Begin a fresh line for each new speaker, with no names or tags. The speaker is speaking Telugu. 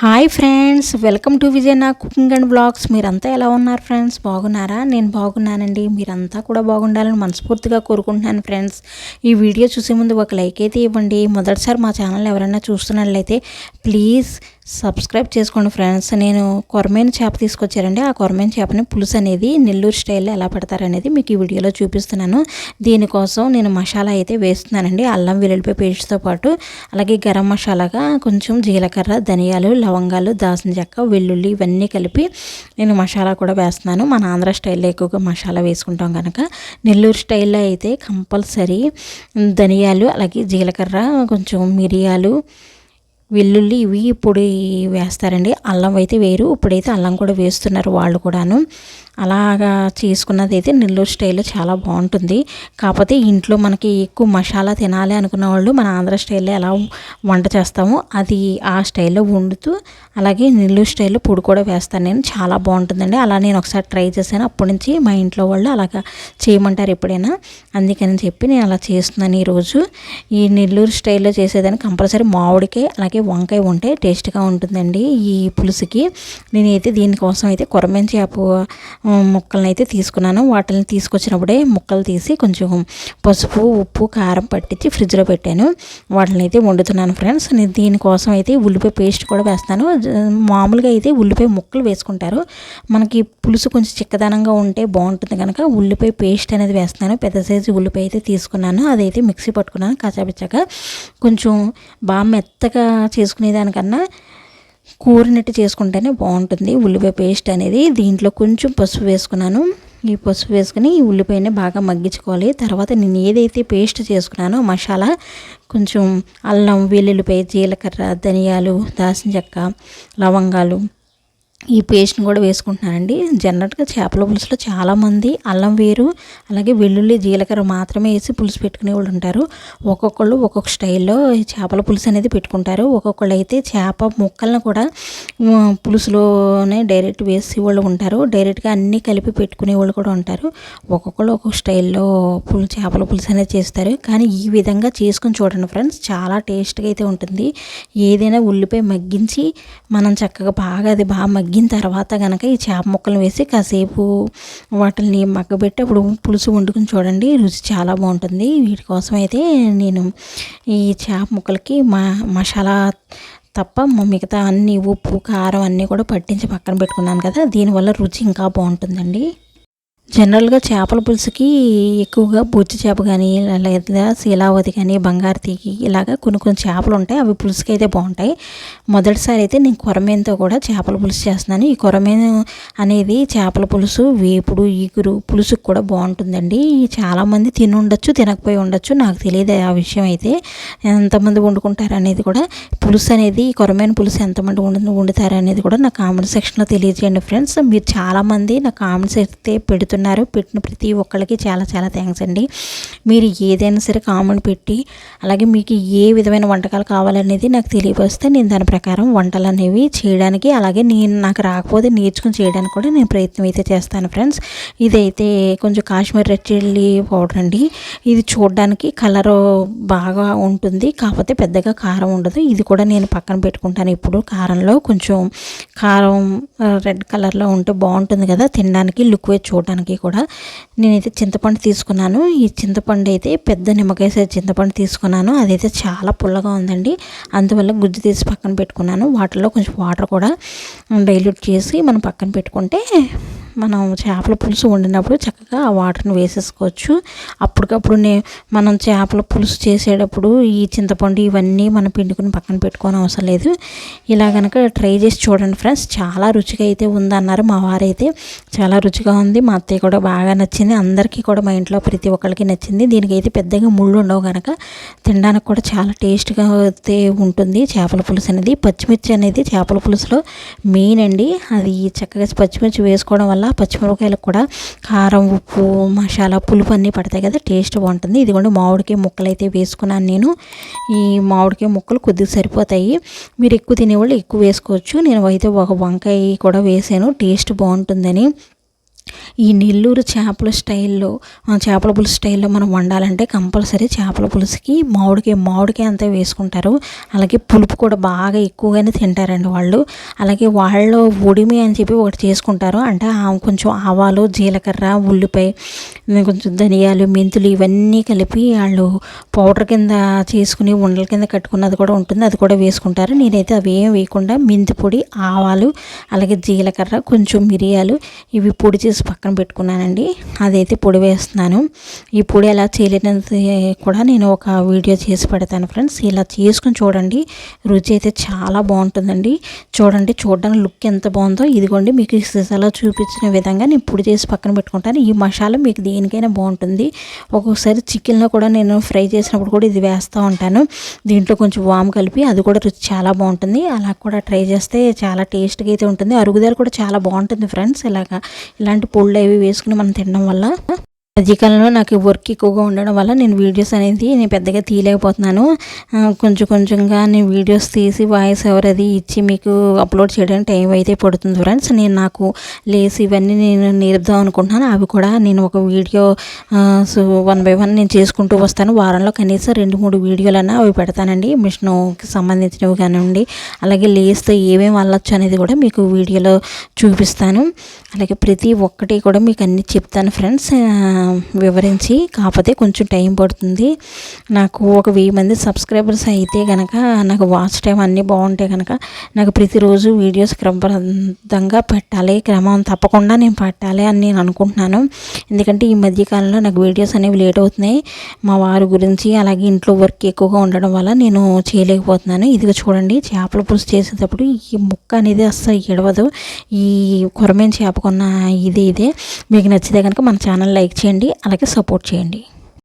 Hi friends welcome to Vijay నా కుకింగ్ అండ్ బ్లాగ్స్ మీరంతా ఎలా ఉన్నారు ఫ్రెండ్స్? బాగున్నారా? నేను బాగున్నానండి. మీరంతా కూడా బాగుండాలని మనస్ఫూర్తిగా కోరుకుంటున్నాను ఫ్రెండ్స్. ఈ వీడియో చూసే ముందు ఒక లైక్ అయితే ఇవ్వండి. మొదటిసారి మా ఛానల్ ఎవరైనా చూస్తున్నట్లయితే ప్లీజ్ సబ్స్క్రైబ్ చేసుకోండి ఫ్రెండ్స్. నేను కొరమైన చేప తీసుకొచ్చారండి. ఆ కొరమైన చేపని పులుసు అనేది నెల్లూరు స్టైల్లో ఎలా పెడతారనేది మీకు ఈ వీడియోలో చూపిస్తున్నాను. దీనికోసం నేను మసాలా అయితే వేస్తున్నానండి. అల్లం వెల్లుల్లిపై పేస్ట్తో పాటు అలాగే గరం మసాలాగా కొంచెం జీలకర్ర ధనియాలు లవంగాలు దాసిన చెక్క వెల్లుల్లి ఇవన్నీ కలిపి నేను మసాలా కూడా వేస్తున్నాను. మన ఆంధ్ర స్టైల్లో ఎక్కువగా మసాలా వేసుకుంటాం కనుక నెల్లూరు స్టైల్లో అయితే కంపల్సరీ ధనియాలు అలాగే జీలకర్ర కొంచెం మిరియాలు వెల్లుల్లి ఇవి పొడి వేస్తారండి. అల్లం అయితే వేరు ఇప్పుడైతే అల్లం కూడా వేస్తున్నారు వాళ్ళు కూడాను. అలాగా చేసుకున్నది అయితే నెల్లూరు స్టైల్లో చాలా బాగుంటుంది. కాకపోతే ఇంట్లో మనకి ఎక్కువ మసాలా తినాలి అనుకున్న వాళ్ళు మన ఆంధ్ర స్టైల్లో ఎలా వంట చేస్తామో అది ఆ స్టైల్లో వండుతూ అలాగే నెల్లూరు స్టైల్లో పొడి కూడా వేస్తాను నేను. చాలా బాగుంటుందండి. అలా నేను ఒకసారి ట్రై చేశాను. అప్పటి నుంచి మా ఇంట్లో వాళ్ళు అలాగా చేయమంటారు ఎప్పుడైనా. అందుకని చెప్పి నేను అలా చేస్తున్నాను ఈరోజు. ఈ నెల్లూరు స్టైల్లో చేసేదాన్ని కంపల్సరీ మామిడికాయ అలాగే వంకాయ ఉంటే టేస్ట్గా ఉంటుందండి ఈ పులుసుకి. నేనైతే దీనికోసం అయితే కొరమైన చేప ముక్కలను అయితే తీసుకున్నాను. వాటిని తీసుకొచ్చినప్పుడే ముక్కలు తీసి కొంచెం పసుపు ఉప్పు కారం పట్టించి ఫ్రిడ్జ్లో పెట్టాను. వాటిని అయితే వండుతున్నాను ఫ్రెండ్స్. నేను దీనికోసం అయితే ఉల్లిపాయ పేస్ట్ కూడా వేస్తాను. మామూలుగా అయితే ఉల్లిపాయ ముక్కలు వేసుకుంటారు. మనకి పులుసు కొంచెం చిక్కదనంగా ఉంటే బాగుంటుంది కనుక ఉల్లిపాయ పేస్ట్ అనేది వేస్తున్నాను. పెద్ద సైజు ఉల్లిపాయ అయితే తీసుకున్నాను. అదైతే మిక్సీ పట్టుకున్నాను. కచ్చాపిచ్చాక కొంచెం బాగా మెత్తగా చేసుకునేదానికన్నా కూరనట్టు చేసుకుంటేనే బాగుంటుంది. ఉల్లిపాయ పేస్ట్ అనేది దీంట్లో కొంచెం పసుపు వేసుకున్నాను. ఈ పసుపు వేసుకుని ఈ ఉల్లిపాయని బాగా మగ్గించుకోవాలి. తర్వాత నేను ఏదైతే పేస్ట్ చేసుకున్నానో మసాలా కొంచెం అల్లం వెల్లుల్లిపాయ జీలకర్ర ధనియాలు దాల్చిన చెక్క లవంగాలు ఈ పేస్ట్ని కూడా వేసుకుంటున్నానండి. జనరల్గా చేపల పులుసులో చాలామంది అల్లం వేరు అలాగే వెల్లుల్లి జీలకర్ర మాత్రమే వేసి పులుసు పెట్టుకునే వాళ్ళు ఉంటారు. ఒక్కొక్కళ్ళు ఒక్కొక్క స్టైల్లో చేపల పులుసు అనేది పెట్టుకుంటారు. ఒక్కొక్కళ్ళు అయితే చేప ముక్కలను కూడా పులుసులోనే డైరెక్ట్ వేసి వాళ్ళు ఉంటారు. డైరెక్ట్గా అన్నీ కలిపి పెట్టుకునే వాళ్ళు కూడా ఉంటారు. ఒక్కొక్కళ్ళు ఒక్కొక్క స్టైల్లో పులుసు చేపల పులుసు అనేది చేస్తారు. కానీ ఈ విధంగా చేసుకుని చూడండి ఫ్రెండ్స్ చాలా టేస్ట్గా అయితే ఉంటుంది. ఏదైనా ఉల్లిపాయ మగ్గించి మనం చక్కగా బాగా అది బాగా మగ్గి మగ్గిన తర్వాత కనుక ఈ చేప ముక్కలు వేసి కాసేపు వాటిని మగ్గబెట్టి అప్పుడు పులుసు వండుకుని చూడండి రుచి చాలా బాగుంటుంది. వీటి కోసం అయితే నేను ఈ చేప ముక్కలకి మా మసాలా తప్ప మిగతా అన్ని ఉప్పు కారం అన్నీ కూడా పట్టించి పక్కన పెట్టుకున్నాను కదా దీనివల్ల రుచి ఇంకా బాగుంటుందండి. జనరల్గా చేపల పులుసుకి ఎక్కువగా బొచ్చు చేప కానీ లేదా శీలావతి కానీ బంగారు తీగి ఇలాగ కొన్ని కొన్ని చేపలు ఉంటాయి. అవి పులుసుకి అయితే బాగుంటాయి. మొదటిసారి అయితే నేను కొరమేనుతో కూడా చేపల పులుసు చేస్తున్నాను. ఈ కొరమేను అనేది చేపల పులుసు వేపుడు ఈగురు పులుసుకు కూడా బాగుంటుందండి. చాలామంది తిని ఉండొచ్చు తినకపోయి ఉండొచ్చు. నాకు తెలియదు ఆ విషయం అయితే. ఎంతమంది వండుకుంటారు అనేది కూడా. పులుసు అనేది కొరమైన పులుసు ఎంతమంది వండు వండుతారు అనేది కూడా నా కామెంట్ సెక్షన్లో తెలియజేయండి ఫ్రెండ్స్. మీరు చాలామంది నా కామెంట్స్ అయితే పెడుతూ పెడుతున్నారు పెట్టిన ప్రతి ఒక్కరికి చాలా చాలా థ్యాంక్స్ అండి. మీరు ఏదైనా సరే కామెంట్ పెట్టి అలాగే మీకు ఏ విధమైన వంటకాలు కావాలనేది నాకు తెలియపరిస్తే నేను దాని ప్రకారం వంటలు అనేవి చేయడానికి అలాగే నేను నాకు రాకపోతే నేర్చుకుని చేయడానికి కూడా నేను ప్రయత్నం అయితే చేస్తాను ఫ్రెండ్స్ ఇదైతే కొంచెం కాశ్మీర్ రెడ్ చిల్లీ పౌడర్ అండి. ఇది చూడడానికి కలర్ బాగా ఉంటుంది కాకపోతే పెద్దగా కారం ఉండదు. ఇది కూడా నేను పక్కన పెట్టుకుంటాను ఇప్పుడు. కారంలో కొంచెం కారం రెడ్ కలర్లో ఉంటే బాగుంటుంది కదా తినడానికి లుక్ వేసి చూడడానికి. దానికి కూడా నేనైతే చింతపండు తీసుకున్నాను. ఈ చింతపండు అయితే పెద్ద నిమ్మకాయ సైజ్ చింతపండు తీసుకున్నాను. అదైతే చాలా పుల్లగా ఉందండి. అందువల్ల గుజ్జు తీసి పక్కన పెట్టుకున్నాను. వాటర్లో కొంచెం వాటర్ కూడా డైల్యూట్ చేసి మనం పక్కన పెట్టుకుంటే మనం చేపల పులుసు వండినప్పుడు చక్కగా ఆ వాటర్ని వేసేసుకోవచ్చు. అప్పటికప్పుడు నే మనం చేపల పులుసు చేసేటప్పుడు ఈ చింతపండు ఇవన్నీ మనం పిండుకుని పక్కన పెట్టుకోని అవసరం లేదు. ఇలా కనుక ట్రై చేసి చూడండి ఫ్రెండ్స్. చాలా రుచిగా అయితే ఉందన్నారు మా వారైతే. చాలా రుచిగా ఉంది. మా అత్తయ్య కూడా బాగా నచ్చింది. అందరికీ కూడా మా ఇంట్లో ప్రతి ఒక్కరికి నచ్చింది. దీనికైతే పెద్దగా ముళ్ళు ఉండవు కనుక తినడానికి కూడా చాలా టేస్ట్గా అయితే ఉంటుంది చేపల పులుసు అనేది. పచ్చిమిర్చి అనేది చేపల పులుసులో మెయిన్ అండి. అది చక్కగా పచ్చిమిర్చి వేసుకోవడం వల్ల పచ్చిమిరపకాయలకు కూడా కారం ఉప్పు మసాలా పులుపు అన్నీ పడతాయి కదా టేస్ట్ బాగుంటుంది. ఇదిగోండి మామిడికాయ ముక్కలు అయితే వేసుకున్నాను నేను. ఈ మామిడికాయ ముక్కలు కొద్దిగా సరిపోతాయి. మీరు ఎక్కువ తినేవాళ్ళు ఎక్కువ వేసుకోవచ్చు. నేను అయితే ఒక వంకాయ కూడా వేసాను. టేస్ట్ బాగుంటుందని. ఈ నెల్లూరు చేపల స్టైల్లో చేపల పులుసు స్టైల్లో మనం వండాలంటే కంపల్సరీ చేపల పులుసుకి మామిడికాయ మామిడికాయ అంతా వేసుకుంటారు. అలాగే పులుపు కూడా బాగా ఎక్కువగానే తింటారండి వాళ్ళు. అలాగే వాళ్ళు ఉడిమి అని చెప్పి ఒకటి చేసుకుంటారు. అంటే కొంచెం ఆవాలు జీలకర్ర ఉల్లిపాయ కొంచెం ధనియాలు మెంతులు ఇవన్నీ కలిపి వాళ్ళు పౌడర్ కింద చేసుకుని ఉండల కింద కట్టుకున్నది కూడా ఉంటుంది. అది కూడా వేసుకుంటారు. నేనైతే అవి ఏం వేయకుండా మెంతి పొడి ఆవాలు అలాగే జీలకర్ర కొంచెం మిరియాలు ఇవి పొడి చేసి పక్కన పెట్టుకున్నానండి. అదైతే పొడి వేస్తున్నాను. ఈ పొడి ఎలా చేయలేనది కూడా నేను ఒక వీడియో చేసి పెడతాను ఫ్రెండ్స్. ఇలా చేసుకుని చూడండి. రుచి అయితే చాలా బాగుంటుందండి. చూడండి చూడడానికి లుక్ ఎంత బాగుందో. ఇదిగోండి మీకు ఈ సీసాలో చూపించిన విధంగా నేను పొడి చేసి పక్కన పెట్టుకుంటాను. ఈ మసాలా మీకు దేనికైనా బాగుంటుంది. ఒక్కొక్కసారి చికెన్లో కూడా నేను ఫ్రై చేసినప్పుడు కూడా ఇది వేస్తూ ఉంటాను. దీంట్లో కొంచెం వామ్ కలిపి అది కూడా రుచి చాలా బాగుంటుంది. అలా కూడా ట్రై చేస్తే చాలా టేస్ట్గా అయితే ఉంటుంది. అరుగుదల కూడా చాలా బాగుంటుంది ఫ్రెండ్స్. ఇలాగా ఇలాంటి పొళ్ళు అవి వేసుకుని మనం తినడం వల్ల మధ్యకాలంలో నాకు వర్క్ ఎక్కువగా ఉండడం వల్ల నేను వీడియోస్ అనేది నేను పెద్దగా తీయలేకపోతున్నాను. కొంచెం కొంచెంగా నేను వీడియోస్ తీసి వాయిస్ ఎవరు అది ఇచ్చి మీకు అప్లోడ్ చేయడానికి టైం అయితే పడుతుంది ఫ్రెండ్స్ నేను నాకు లేసి ఇవన్నీ నేను నేర్పుదాం అనుకుంటున్నాను. అవి కూడా నేను ఒక video so one by one నేను చేసుకుంటూ వస్తాను. వారంలో కనీసం రెండు మూడు వీడియోలన్నా అవి పెడతానండి. మిషన్కి సంబంధించినవి కానివ్వండి అలాగే లేస్తే ఏమేమి వెళ్ళొచ్చు అనేది కూడా మీకు వీడియోలో చూపిస్తాను. అలాగే ప్రతి ఒక్కటి కూడా మీకు అన్ని చెప్తాను ఫ్రెండ్స్ వివరించి కాకపోతే కొంచెం టైం పడుతుంది. నాకు ఒక వెయ్యి మంది సబ్స్క్రైబర్స్ అయితే కనుక నాకు వాచ్ టైం అన్నీ బాగుంటాయి కనుక నాకు ప్రతిరోజు వీడియోస్ క్రమబద్ధంగా పెట్టాలి. క్రమం తప్పకుండా నేను పెట్టాలి అని నేను అనుకుంటున్నాను. ఎందుకంటే ఈ మధ్యకాలంలో నాకు వీడియోస్ అనేవి లేట్ అవుతున్నాయి. మా వారి గురించి అలాగే ఇంట్లో వర్క్ ఎక్కువగా ఉండడం వల్ల నేను చేయలేకపోతున్నాను. ఇదిగో చూడండి చేపల పులుసు చేసేటప్పుడు ఈ ముక్క అనేది అస్సలు ఎడవదు. ఈ కొరమేం చేపకున్న ఇది ఇదే. మీకు నచ్చితే కనుక మన ఛానల్ లైక్ చేయండి. చేయండి అలాగే సపోర్ట్ చేయండి.